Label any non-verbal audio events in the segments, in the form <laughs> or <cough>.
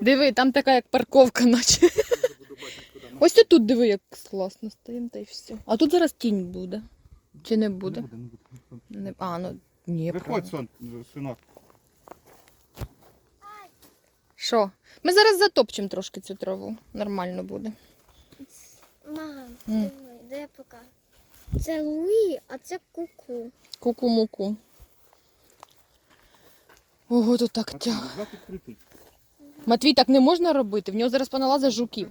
Диви, там така як парковка, наче. Ось тут диви, як класно стоїмо, та й все. А тут зараз тінь буде. Чи не буде? Не... А, ну ні. Виходь, сон, синок. Що? Ми зараз затопчемо трошки цю траву. Нормально буде. Мам, М. диви, де я покажу. Це Луї, а це куку. Ку-ку-муку. Ого, тут так тяг. Два. Матвій, так не можна робити. В нього зараз поналазить жуків.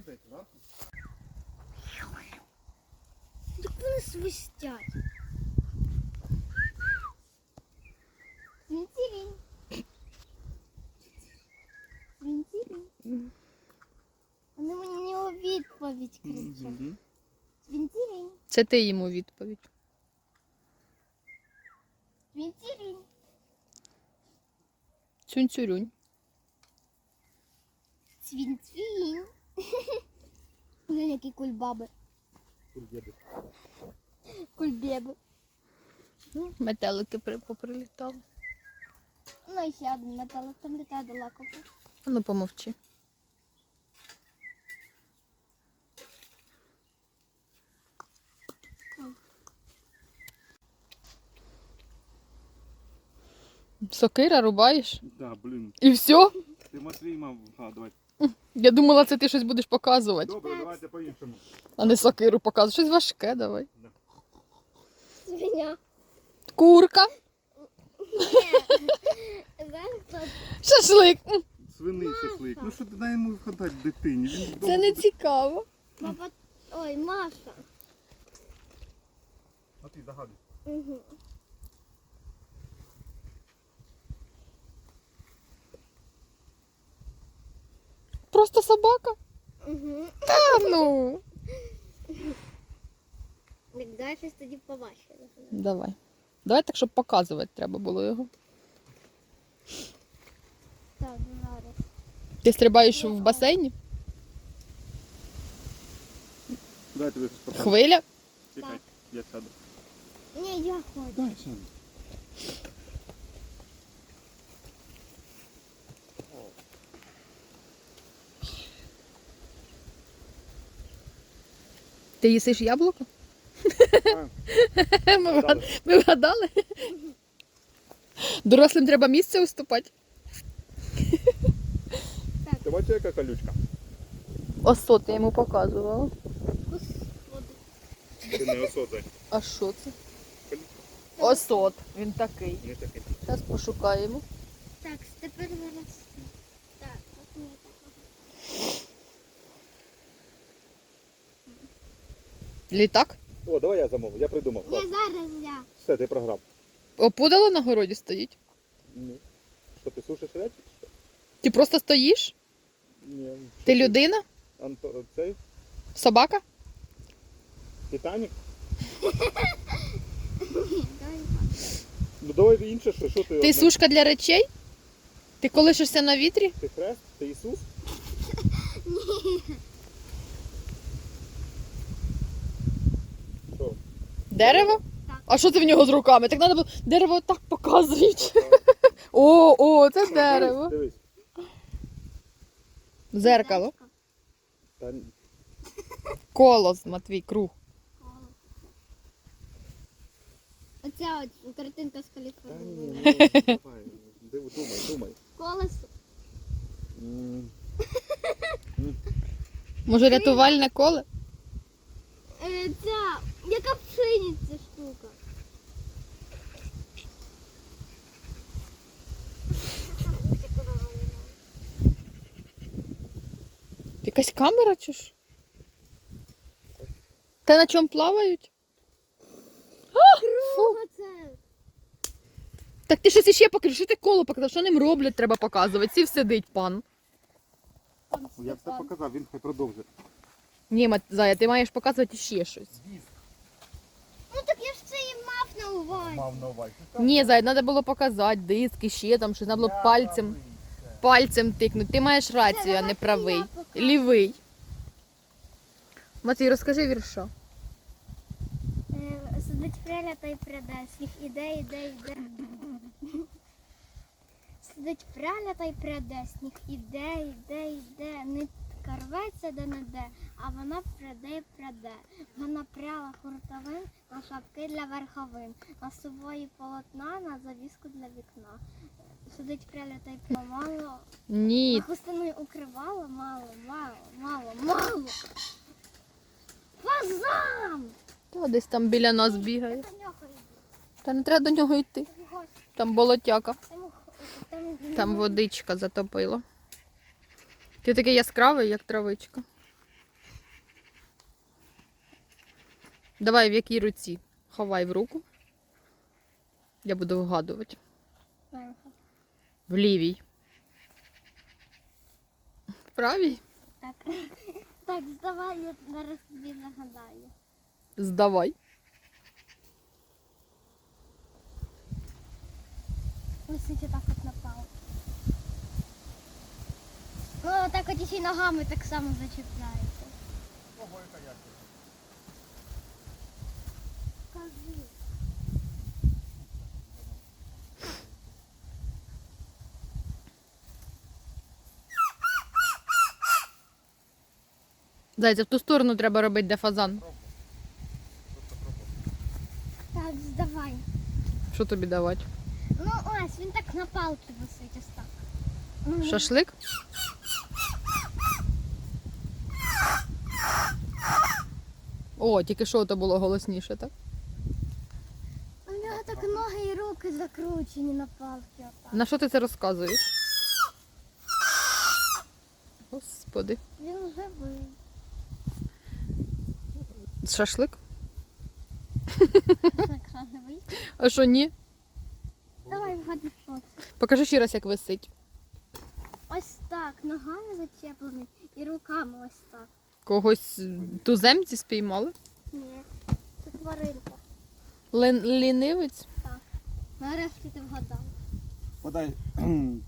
Так вони свистять. Свінтірінь. Вони мені у відповідь кричать. Це ти йому відповідь. Свінтірінь. Цюнь-цюрюнь. Свінтірінь. Вони <laughs> які кульбаби. Кульбєби. Кульбеби. Метелики при- поприлітали. Ну і ще один металик там літає до лаковки. А Ну помовчи. Сокира рубаєш? Да, блін. І все? Ти Матвій мав вгадувати. Я думала, це ти щось будеш показувати, Добре, давайте по-іншому. а не сокиру показувати. Щось важке давай. Свиня. Курка, шашлик. М, Свиний шашлик. Ну що ти дай йому вгадати дитині? Він Це не цікаво. Папа... Ой, Маша. Матвій, загадуй. Угу. Просто собака. Угу. Та ну. Дай щось тоді побачили. Давай. Давай так, щоб показувати треба було його. Так, зараз. Ти стрибаєш в басейні? Дай тобі щось покажу. Хвиля? Чекай, я сяду. Ні, я хочу. Дай сяду. Ти їсиш яблуко? <laughs> Ми вгад- Ми вгадали? Дорослим треба місце уступати. Ти бачиш, яка колючка? Осот я йому показувала. Ти не осодай. А що це? Осот. Він такий. Не такий. Зараз пошукаємо. Так, тепер зараз. Так, от мені так. Літак? О, давай я замовлю, я придумав. Ні, зараз я. Все, ти програв. Опудало на городі стоїть. Ні. Що, ти сушиш речі? Ти просто стоїш? Ні. Ти людина? Анто... Цей? Собака? Титанік? <laughs> Ну давай інше, що, що ти? Ти одне- сушка для речей? Ти колишешся на вітрі? Ти хрест? Ти Ісус? <laughs> Що? Дерево? Так. А що це в нього з руками? Так треба було дерево так показують. <laughs> О, о, це дерево. Дивись. Зеркало. Та... Колос, Матвій, круг. Оця от картинка з Та ні, Каліфорнії. ну, давай, думай, думай. Колесо. М, <laughs> Може рятувальне коле? Е, ця, яка пшениця штука. Якась камера чи ж? Та на чому плавають? Круга це. Так ти щось іще покажи, що ти коло показав, що ним роблять, треба показувати. Сів сидить пан. Пан Я все показав, він хай продовжить. Ні, Зая, ти маєш показувати ще щось. Ну так я ж це і мав на увазі. Мав на увазі. Ні, Зай, треба було показати диски, ще там щось, треба було пальцем, пальцем тикнути. Ти маєш рацію, а не правий. Лівий. Матвій, розкажи вірша. Е, Сидить Фреля та й пряде, сміх іде, іде, іде. Сидить пряля та й пряде, сніг іде, іде, іде, нитка рветься де не де, а вона пряде й пряде. Вона пряла хуртовин на шапки для верховин, на сувої полотна, на завіску для вікна. Сидить пряля та й помало, а Ні, хустиною укривало мало, мало, мало, мало. Фазан! та десь там біля нас бігає. Та нього йди. Та не треба до нього йти. Там болотяка. Там водичка затопила. Ти такий яскравий, як травичка. Давай в якій руці? Ховай в руку. Я буду вгадувати. В лівій. В правій? Так. Так, здавай, я зараз тобі нагадаю. Здавай. Висить отак от Ну, так от ще ногами так само зачіпляється. Кажи. Зайця, в ту сторону треба робити, де фазан. Так, здавай. Що тобі давати? Ну ось, він так на палці висить ось так. Шашлик? О, тільки що то було голосніше, так? У нього так ноги і руки закручені на палці отак. На що ти це розказуєш? Господи. Він живий. Шашлик? Так. А що ні? Давай вгадуй, що це. Покажи ще раз, як висить. Ось так, ногами зачеплений і руками ось так. Когось туземці спіймали? Ні, це тваринка. Лен- лінивець? Нарешті ти вгадав. Подай <clears throat> е,